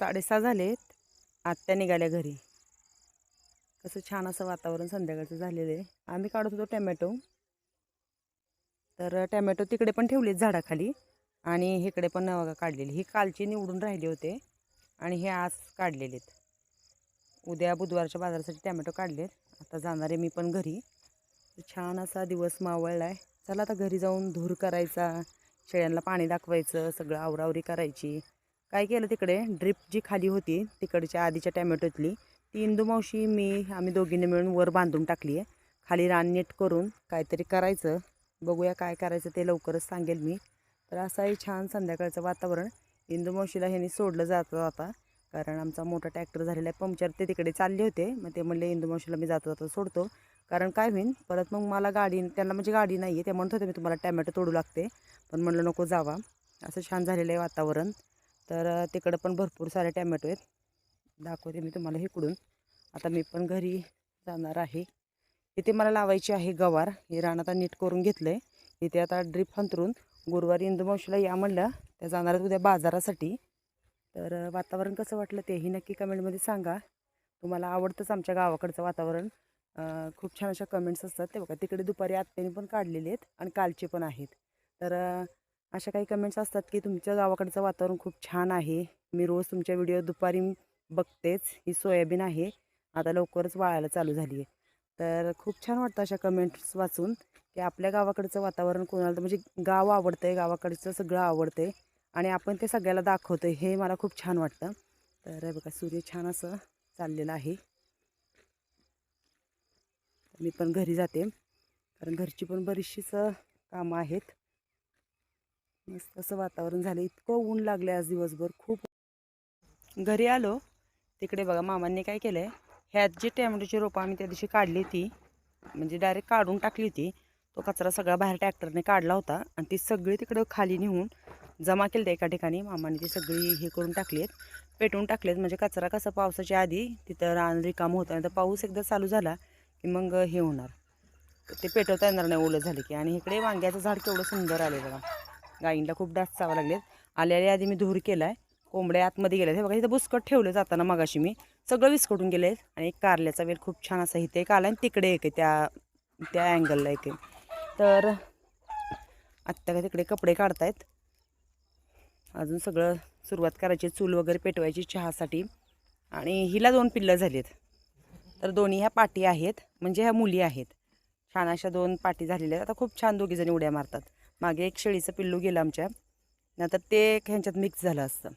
साडेसहा झालेत. आत्या निघाल्या घरी. कसं छान असं वातावरण संध्याकाळचं झालेलं आहे. आम्ही काढत होतो टॅमॅटो. तर टॅमॅटो तिकडे पण ठेवलेत झाडाखाली आणि इकडे पण नवागा काढलेली. ही कालची निवडून राहिले होते आणि हे आज काढलेले आहेत. उद्या बुधवारच्या बाजारासाठी टॅमॅटो काढलेत. आता जाणार आहे मी पण घरी. छान असा दिवस मावळला आहे चला आता घरी जाऊन धूर करायचा शेळ्यांना पाणी दाखवायचं सगळं आवरावरी करायची. काय केलं तिकडे? ड्रिप जी खाली होती तिकडच्या आधीच्या टॅमॅटोतली ती इंदू मावशी मी आम्ही दोघींनी मिळून वर बांधून टाकली आहे. खाली रान नीट करून काहीतरी करायचं. बघूया काय करायचं ते लवकरच सांगेल मी. तर असं आहे छान संध्याकाळचं वातावरण इंदू मावशीला ह्यांनी सोडलं जातं आता. कारण आमचा मोठा ट्रॅक्टर झालेला आहे. पंक्चर ते तिकडे चालले होते. मग ते म्हणले इंदू मावशीला मी जातो जातो सोडतो. कारण काय होईन परत मग मला गाडी त्यांना म्हणजे गाडी नाही आहे ते म्हणत होते मी तुम्हाला टॅमॅटो तोडू लागते. पण म्हणलं नको जावा. असं छान झालेलं आहे वातावरण. तर तिकडं पण भरपूर सारे टॅमॅटो आहेत. दाखवते मी तुम्हाला इकडून. आता मी पण घरी जाणार आहे. इथे मला लावायची आहे गवार. हे रान आता नीट करून घेतलं आहे इथे आता ड्रीप हंतरून गुरुवारी इंदुमावशीला या म्हणलं त्या जाणार आहेत उद्या बाजारासाठी. तर वातावरण कसं वाटलं तेही नक्की कमेंटमध्ये सांगा. तुम्हाला आवडतंच आमच्या गावाकडचं वातावरण. खूप छान अशा कमेंट्स असतात. ते बघा तिकडे दुपारी आत्याने पण काढलेले आहेत आणि कालचे पण आहेत. तर अशा काही कमेंट्स असतात की तुमच्या गावाकडचं वातावरण खूप छान आहे. मी रोज तुमच्या व्हिडिओ दुपारी बघतेच. ही सोयाबीन आहे. आता लवकरच वाळायला चालू झाली आहे. तर खूप छान वाटतं अशा कमेंट्स वाचून की आपल्या गावाकडचं वातावरण कोणाला तर म्हणजे गाव आवडतं आहे गावाकडचं सगळं आवडतं आहे आणि आपण ते सगळ्याला दाखवतो आहे हे मला खूप छान वाटतं. तर बघा सूर्य छान असं चाललेलं आहे. मी पण घरी जाते. कारण घरची पण बरीचशीच कामं आहेत. मस्त असं वातावरण झालं. इतकं ऊन लागलं आज दिवसभर. खूप घरी आलो. तिकडे बघा मामांनी काय केलं आहे ह्यात जी टॅमॅटोची रोपं आम्ही त्या दिवशी काढली होती म्हणजे डायरेक्ट काढून टाकली होती तो कचरा सगळा बाहेर ट्रॅक्टरने काढला होता आणि ती सगळी तिकडं खाली नेऊन जमा केली त्या एका ठिकाणी. मामाने ती सगळी हे करून टाकली आहेत. पेटवून टाकलेत. म्हणजे कचरा कसा पावसाच्या आधी तिथं रान रिकामं होतं आणि तर पाऊस एकदा चालू झाला की मग हे होणार. ते पेटवता येणार नाही. ओलं झाले की. आणि इकडे वांग्याचं झाड केवढं सुंदर आले बघा. गाईंला खूप डास चावा लागलेत. आल्याच्या आधी मी धूर केला आहे कोंबड्या आतमध्ये गेल्या हे बघा इथं बुसकट ठेवलं जाताना मगाशी मी. सगळं विस्कटून गेले आणि एक कारल्याचा वेल खूप छान असा इथे एक आला आणि तिकडे एक आहे त्या त्या अँगलला एक आहे. तर आत्ता का तिकडे कपडे काढतायत. अजून सगळं सुरुवात करायची चूल वगैरे पेटवायची चहासाठी. आणि हिला दोन पिल्लं झालीत. तर दोन्ही ह्या पाटी आहेत म्हणजे ह्या मुली आहेत. छान अशा दोन पाटी झालेल्या आहेत. आता खूप छान दोघीजणी उड्या मारतात. मागे एक शेळीचं पिल्लू गेलं आमच्या. नंतर ते ह्यांच्यात मिक्स झालं असतं.